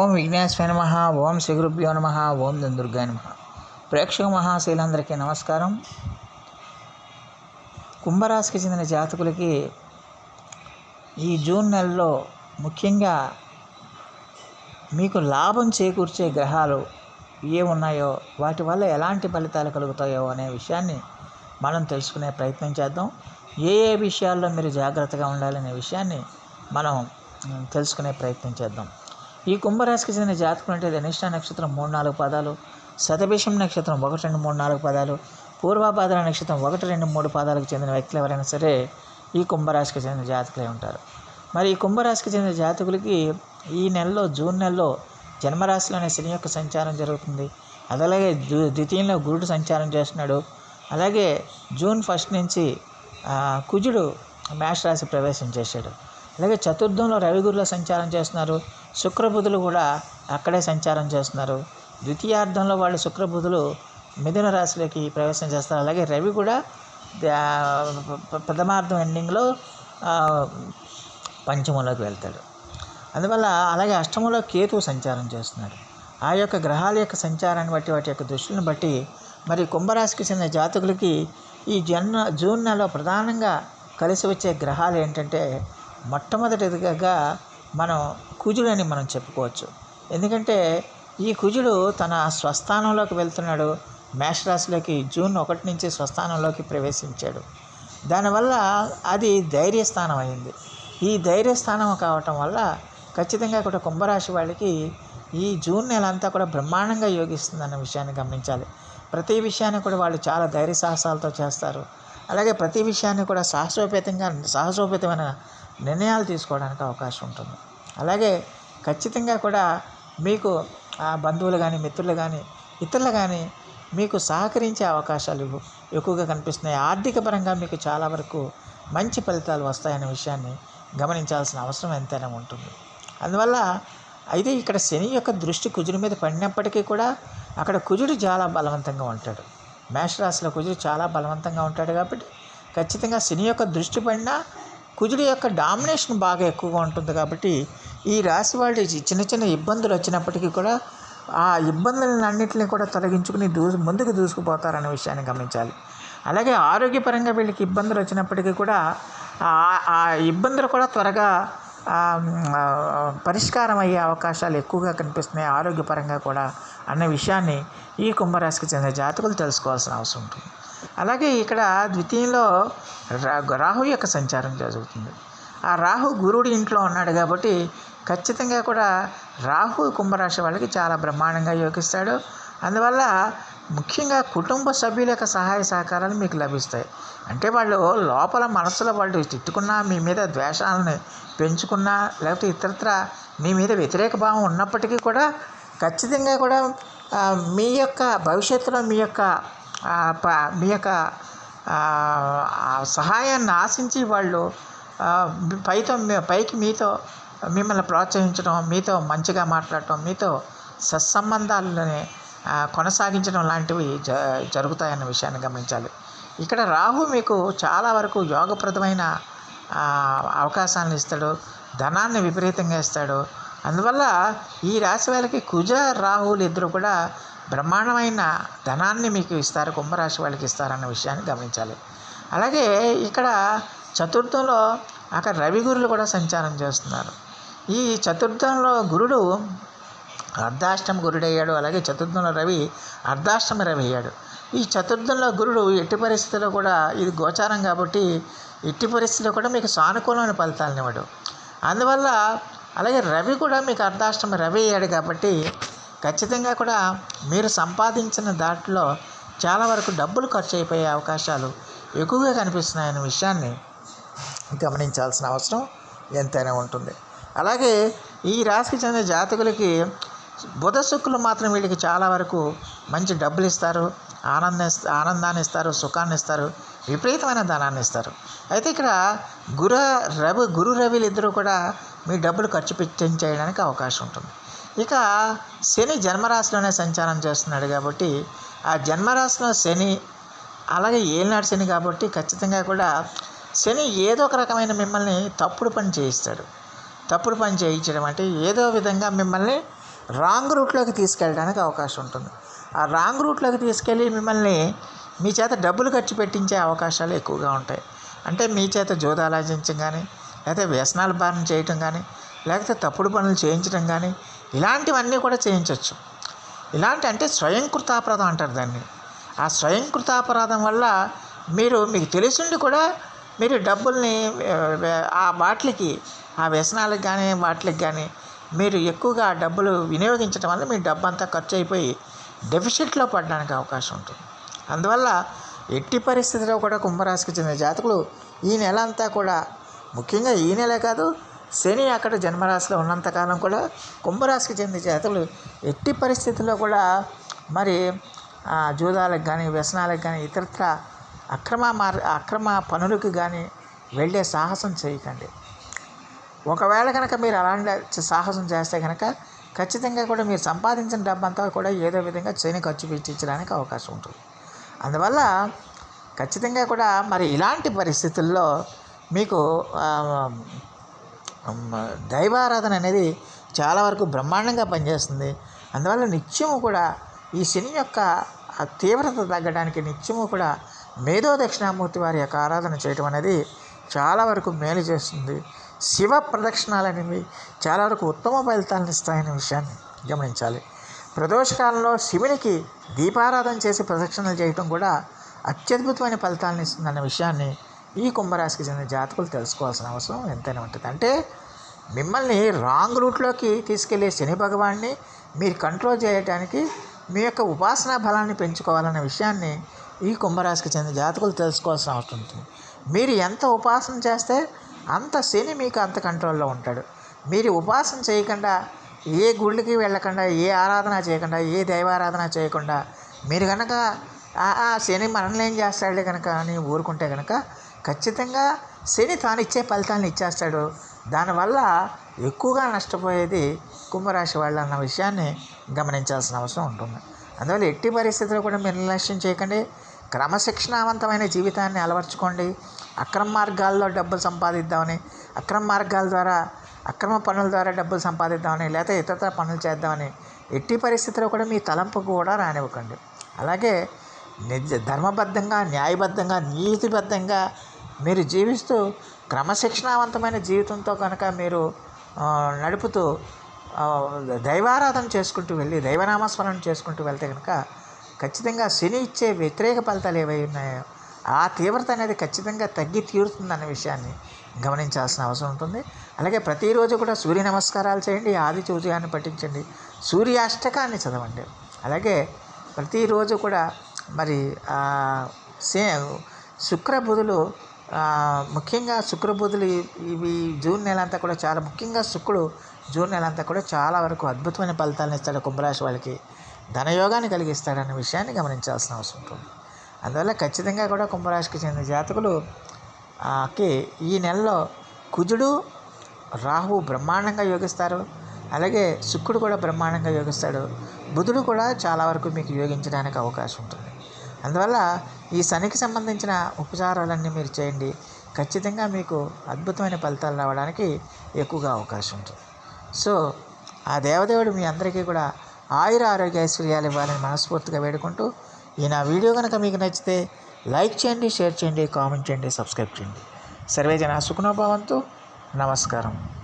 ఓం విఘ్నేశ్వర నమ ఓం శ్రీగురుభ్యో నమ ఓం దుర్గా నమ. ప్రేక్షక మహాశీలందరికీ నమస్కారం. కుంభరాశికి చెందిన జాతకులకి ఈ జూన్ నెలలో ముఖ్యంగా మీకు లాభం చేకూర్చే గ్రహాలు ఏ ఉన్నాయో వాటి వల్ల ఎలాంటి ఫలితాలు కలుగుతాయో అనే విషయాన్ని మనం తెలుసుకునే ప్రయత్నం చేద్దాం. ఏ ఏ విషయాల్లో మీరు జాగ్రత్తగా ఉండాలనే విషయాన్ని మనం తెలుసుకునే ప్రయత్నం చేద్దాం. ఈ కుంభరాశికి చెందిన జాతకులు అంటే ధనిష్ట నక్షత్రం మూడు నాలుగు పదాలు శతభిషం నక్షత్రం ఒకటి రెండు మూడు నాలుగు పదాలు పూర్వాపాదాల నక్షత్రం ఒకటి రెండు మూడు పాదాలకు చెందిన వ్యక్తులు ఎవరైనా సరే ఈ కుంభరాశికి చెందిన జాతకులే ఉంటారు. మరి ఈ కుంభరాశికి చెందిన జాతకులకి ఈ నెలలో జూన్ నెలలో జన్మరాశిలోనే శని యొక్క సంచారం జరుగుతుంది. అలాగే ద్వితీయంలో గురుడు సంచారం చేస్తున్నాడు. అలాగే జూన్ ఫస్ట్ నుంచి కుజుడు మేషరాశి ప్రవేశం చేశాడు. అలాగే చతుర్థంలో రవిగురుల సంచారం చేస్తున్నారు. శుక్రబుధులు కూడా అక్కడే సంచారం చేస్తున్నారు. ద్వితీయార్థంలో వాళ్ళు శుక్రబుధులు మిథున రాశిలోకి ప్రవేశం చేస్తారు. అలాగే రవి కూడా ప్రథమార్థం ఎండింగ్లో పంచమంలోకి వెళ్తాడు. అందువల్ల అలాగే అష్టమంలో కేతువు సంచారం చేస్తున్నాడు. ఆ యొక్క గ్రహాల యొక్క సంచారాన్ని బట్టి వాటి యొక్క దృష్టిని బట్టి మరి కుంభరాశికి చెందిన జాతకులకి ఈ జన్ జూన్ నెలలో ప్రధానంగా కలిసి వచ్చే గ్రహాలు ఏంటంటే మొట్టమొదటిదిగా మనం కుజుడని మనం చెప్పుకోవచ్చు. ఎందుకంటే ఈ కుజుడు తన స్వస్థానంలోకి వెళ్తున్నాడు. మేషరాశిలోకి జూన్ ఒకటి నుంచి స్వస్థానంలోకి ప్రవేశించాడు. దానివల్ల అది ధైర్యస్థానం అయింది. ఈ ధైర్యస్థానం కావటం వల్ల ఖచ్చితంగా కూడా కుంభరాశి వాళ్ళకి ఈ జూన్ నెల అంతా కూడా బ్రహ్మాండంగా యోగిస్తుందన్న విషయాన్ని గమనించాలి. ప్రతి విషయాన్ని కూడా వాళ్ళు చాలా ధైర్య సాహసాలతో చేస్తారు. అలాగే ప్రతి విషయాన్ని కూడా సాహసోపేతంగా సాహసోపేతమైన నిర్ణయాలు తీసుకోవడానికి అవకాశం ఉంటుంది. అలాగే ఖచ్చితంగా కూడా మీకు ఆ బంధువులు కానీ మిత్రులు కానీ ఇతరులు కానీ మీకు సహకరించే అవకాశాలు ఎక్కువగా కనిపిస్తున్నాయి. ఆర్థిక పరంగా మీకు చాలా వరకు మంచి ఫలితాలు వస్తాయనే విషయాన్ని గమనించాల్సిన అవసరం ఎంతైనా ఉంటుంది. అందువల్ల అయితే ఇక్కడ శని యొక్క దృష్టి కుజుడి మీద పడినప్పటికీ కూడా అక్కడ కుజుడు చాలా బలవంతంగా ఉంటాడు. మేషరాశిలో కుజుడు చాలా బలవంతంగా ఉంటాడు కాబట్టి ఖచ్చితంగా శని యొక్క దృష్టి పడినా కుజుడు యొక్క డామినేషన్ బాగా ఎక్కువగా ఉంటుంది కాబట్టి ఈ రాశి వాళ్ళు చిన్న చిన్న ఇబ్బందులు వచ్చినప్పటికీ కూడా ఆ ఇబ్బందులన్నింటినీ కూడా తొలగించుకుని దూ ముందుకు దూసుకుపోతారనే విషయాన్ని గమనించాలి. అలాగే ఆరోగ్యపరంగా వీళ్ళకి ఇబ్బందులు వచ్చినప్పటికీ కూడా ఆ- ఇబ్బందులు కూడా త్వరగా పరిష్కారం అయ్యే అవకాశాలు ఎక్కువగా కనిపిస్తున్నాయి ఆరోగ్యపరంగా కూడా అన్న విషయాన్ని ఈ కుంభరాశికి చెందిన జాతకులు తెలుసుకోవాల్సిన అవసరం ఉంటుంది. అలాగే ఇక్కడ ద్వితీయంలో రాహు యొక్క సంచారం జరుగుతుంది. ఆ రాహు గురుడి ఇంట్లో ఉన్నాడు కాబట్టి ఖచ్చితంగా కూడా రాహు కుంభరాశి వాళ్ళకి చాలా బ్రహ్మాండంగా యోగిస్తాడు. అందువల్ల ముఖ్యంగా కుటుంబ సభ్యుల యొక్క సహాయ సహకారాలు మీకు లభిస్తాయి. అంటే వాళ్ళు లోపల మనసులో వాళ్ళు తిట్టుకున్నా మీ మీద ద్వేషాలని పెంచుకున్నా లేకపోతే ఇతరత్ర మీ మీద వ్యతిరేక భావం ఉన్నప్పటికీ కూడా ఖచ్చితంగా కూడా మీ యొక్క భవిష్యత్తులో మీ యొక్క మీ యొక్క సహాయాన్ని ఆశించి వాళ్ళు పైతో పైకి మీతో మిమ్మల్ని ప్రోత్సహించడం మీతో మంచిగా మాట్లాడటం మీతో సత్సంబంధాలని కొనసాగించడం లాంటివి జ జరుగుతాయన్న విషయాన్ని గమనించాలి. ఇక్కడ రాహు మీకు చాలా వరకు యోగప్రదమైన అవకాశాలను ఇస్తాడు ధనాన్ని విపరీతంగా ఇస్తాడు. అందువల్ల ఈ రాశి వాళ్ళకి కుజ రాహువులు ఇద్దరు కూడా బ్రహ్మాండమైన ధనాన్ని మీకు ఇస్తారు కుంభరాశి వాళ్ళకి ఇస్తారన్న విషయాన్ని గమనించాలి. అలాగే ఇక్కడ చతుర్థంలో అక్కడ రవి గురులు కూడా సంచారం చేస్తున్నారు. ఈ చతుర్థంలో గురుడు అర్ధాష్టమ గురుడయ్యాడు అలాగే చతుర్థంలో రవి అర్ధాష్టమ రవి అయ్యాడు. ఈ చతుర్థంలో గురుడు ఎట్టి పరిస్థితుల్లో కూడా ఇది గోచారం కాబట్టి ఎట్టి పరిస్థితుల్లో కూడా మీకు సానుకూలమైన ఫలితాలను ఇవ్వడు. అందువల్ల అలాగే రవి కూడా మీకు అర్ధాష్టమ రవి అయ్యాడు కాబట్టి ఖచ్చితంగా కూడా మీరు సంపాదించిన దాంట్లో చాలా వరకు డబ్బులు ఖర్చు అయిపోయే అవకాశాలు ఎక్కువగా కనిపిస్తున్నాయనే విషయాన్ని గమనించాల్సిన అవసరం ఎంతైనా ఉంటుంది. అలాగే ఈ రాశికి చెందిన జాతకులకి బుధ శుక్రులు మాత్రం వీళ్ళకి చాలా వరకు మంచి డబ్బులు ఇస్తారు ఆనంద ఆనందాన్ని ఇస్తారు సుఖాన్ని ఇస్తారు విపరీతమైన ధనాన్ని ఇస్తారు. అయితే ఇక్కడ గురు రవి గురు రవిలు ఇద్దరు కూడా మీ డబ్బులు ఖర్చు పెట్టించేయడానికి అవకాశం ఉంటుంది. ఇక శని జన్మరాశిలోనే సంచారం చేస్తున్నాడు కాబట్టి ఆ జన్మరాశిలో శని అలాగే ఏలినాడు శని కాబట్టి ఖచ్చితంగా కూడా శని ఏదో ఒక రకమైన మిమ్మల్ని తప్పుడు పని చేయిస్తాడు. తప్పుడు పని చేయించడం అంటే ఏదో విధంగా మిమ్మల్ని రాంగ్ రూట్లోకి తీసుకెళ్ళడానికి అవకాశం ఉంటుంది. ఆ రాంగ్ రూట్లోకి తీసుకెళ్ళి మిమ్మల్ని మీ చేత డబ్బులు ఖర్చు పెట్టించే అవకాశాలు ఎక్కువగా ఉంటాయి. అంటే మీ చేత జోదాలాజించడం కానీ లేకపోతే వ్యసనాల బారిన చేయటం కానీ లేకపోతే తప్పుడు పనులు చేయించడం కానీ ఇలాంటివన్నీ కూడా చేయించవచ్చు ఇలాంటి అంటే స్వయంకృతాపరాధం అంటారు దాన్ని. ఆ స్వయంకృతాపరాధం వల్ల మీరు మీకు తెలిసిండి కూడా మీరు డబ్బుల్ని ఆ, వాటికి ఆ వ్యసనాలకు కానీ వాటికి కానీ మీరు ఎక్కువగా ఆ డబ్బులు వినియోగించడం వల్ల మీ డబ్బు అంతా ఖర్చు అయిపోయి డెఫిసిట్లో పడడానికి అవకాశం ఉంటుంది. అందువల్ల ఎట్టి పరిస్థితిలో కూడా కుంభరాశికి చెందిన జాతకులు ఈ నెల అంతా కూడా ముఖ్యంగా ఈ నెలే కాదు శని అక్కడ జన్మరాశిలో ఉన్నంతకాలం కూడా కుంభరాశికి చెందిన జాతకులు ఎట్టి పరిస్థితుల్లో కూడా మరి జూదాలకు కానీ వ్యసనాలకు కానీ ఇతరత్ర అక్రమ మార్ అక్రమ పనులకు కానీ వెళ్ళే సాహసం చేయకండి. ఒకవేళ కనుక మీరు అలాంటి సాహసం చేస్తే కనుక ఖచ్చితంగా కూడా మీరు సంపాదించిన డబ్బంతా కూడా ఏదో విధంగా చేయని ఖర్చు పెట్టించడానికి అవకాశం ఉంటుంది. అందువల్ల ఖచ్చితంగా కూడా మరి ఇలాంటి పరిస్థితుల్లో మీకు దైవారాధన అనేది చాలా వరకు బ్రహ్మాండంగా పనిచేస్తుంది. అందువల్ల నిత్యము కూడా ఈ శని యొక్క ఆ తీవ్రత తగ్గడానికి నిత్యము కూడా మేధో దక్షిణామూర్తి వారి యొక్క ఆరాధన చేయటం అనేది చాలా వరకు మేలు చేస్తుంది. శివ ప్రదక్షిణాలు అనేవి చాలా వరకు ఉత్తమ ఫలితాలను ఇస్తాయనే విషయాన్ని గమనించాలి. ప్రదోషకాలంలో శివునికి దీపారాధన చేసి ప్రదక్షిణలు చేయటం కూడా అత్యద్భుతమైన ఫలితాలను ఇస్తుందన్న విషయాన్ని ఈ కుంభరాశికి చెందిన జాతకులు తెలుసుకోవాల్సిన అవసరం ఎంతైనా ఉంటుంది. అంటే మిమ్మల్ని రాంగ్ రూట్లోకి తీసుకెళ్ళే శని భగవాన్ని మీరు కంట్రోల్ చేయడానికి మీ యొక్క ఉపాసనా బలాన్ని పెంచుకోవాలన్న విషయాన్ని ఈ కుంభరాశికి చెందిన జాతకులు తెలుసుకోవాల్సిన అవసరం ఉంటుంది. మీరు ఎంత ఉపాసన చేస్తే అంత శని మీకు అంత కంట్రోల్లో ఉంటాడు. మీరు ఉపాసన చేయకుండా ఏ గుళ్ళకి వెళ్ళకుండా ఏ ఆరాధన చేయకుండా ఏ దైవారాధన చేయకుండా మీరు కనుక "ఆ, ఆ, శని మనల్ని ఏం చేస్తాడులే కనుక అని ఊరుకుంటే కనుక ఖచ్చితంగా శని తాను ఇచ్చే ఫలితాలను ఇచ్చేస్తాడు. దానివల్ల ఎక్కువగా నష్టపోయేది కుంభరాశి వాళ్ళు అన్న విషయాన్ని గమనించాల్సిన అవసరం ఉంటుంది. అందువల్ల ఎట్టి పరిస్థితుల్లో కూడా మీరు నిర్లక్ష్యం చేయకండి. క్రమశిక్షణావంతమైన జీవితాన్ని అలవర్చుకోండి. అక్రమ మార్గాల్లో డబ్బులు సంపాదిద్దామని అక్రమ మార్గాల ద్వారా అక్రమ పనుల ద్వారా డబ్బులు సంపాదిద్దామని లేకపోతే ఇతరతర పనులు చేద్దామని ఎట్టి పరిస్థితుల్లో కూడా మీ తలంపు కూడా రానివ్వకండి. అలాగే నిజ ధర్మబద్ధంగా న్యాయబద్ధంగా నీతిబద్ధంగా మీరు జీవిస్తూ క్రమశిక్షణావంతమైన జీవితంతో కనుక మీరు నడుపుతూ దైవారాధన చేసుకుంటూ వెళ్ళి దైవనామస్మరణ చేసుకుంటూ వెళ్తే కనుక ఖచ్చితంగా శని ఇచ్చే వ్యతిరేక ఫలితాలు ఏవై ఉన్నాయో ఆ తీవ్రత అనేది ఖచ్చితంగా తగ్గి తీరుతుందన్న విషయాన్ని గమనించాల్సిన అవసరం ఉంటుంది. అలాగే ప్రతిరోజు కూడా సూర్య నమస్కారాలు చేయండి ఆది చౌర్యాన్ని పఠించండి సూర్యాష్టకాన్ని చదవండి. అలాగే ప్రతిరోజు కూడా మరి సే శుక్ర బుధులు ముఖ్యంగా శుక్రబుధులు ఇవి జూన్ నెల అంతా కూడా చాలా ముఖ్యంగా శుక్రుడు జూన్ నెల అంతా కూడా చాలా వరకు అద్భుతమైన ఫలితాలను ఇస్తాడు కుంభరాశి వాళ్ళకి. ధనయోగాన్ని కలిగిస్తాడన్న విషయాన్ని గమనించాల్సిన అవసరం ఉంటుంది. అందువల్ల ఖచ్చితంగా కూడా కుంభరాశికి చెందిన జాతకులు కి ఈ నెలలో కుజుడు రాహువు బ్రహ్మాండంగా యోగిస్తారు. అలాగే శుక్రుడు కూడా బ్రహ్మాండంగా యోగిస్తాడు. బుధుడు కూడా చాలా వరకు మీకు యోగించడానికి అవకాశం ఉంటుంది. అందువల్ల ఈ శనికి సంబంధించిన ఉపచారాలన్నీ మీరు చేయండి. ఖచ్చితంగా మీకు అద్భుతమైన ఫలితాలు రావడానికి ఎక్కువగా అవకాశం ఉంటుంది. సో ఆ దేవదేవుడు మీ అందరికీ కూడా ఆయుర ఆరోగ్య ఐశ్వర్యాలు ఇవ్వాలని మనస్ఫూర్తిగా వేడుకుంటూ ఈ నా వీడియో కనుక మీకు నచ్చితే లైక్ చేయండి షేర్ చేయండి కామెంట్ చేయండి సబ్స్క్రైబ్ చేయండి. సర్వే జన సుఖనోభవంతు నమస్కారం.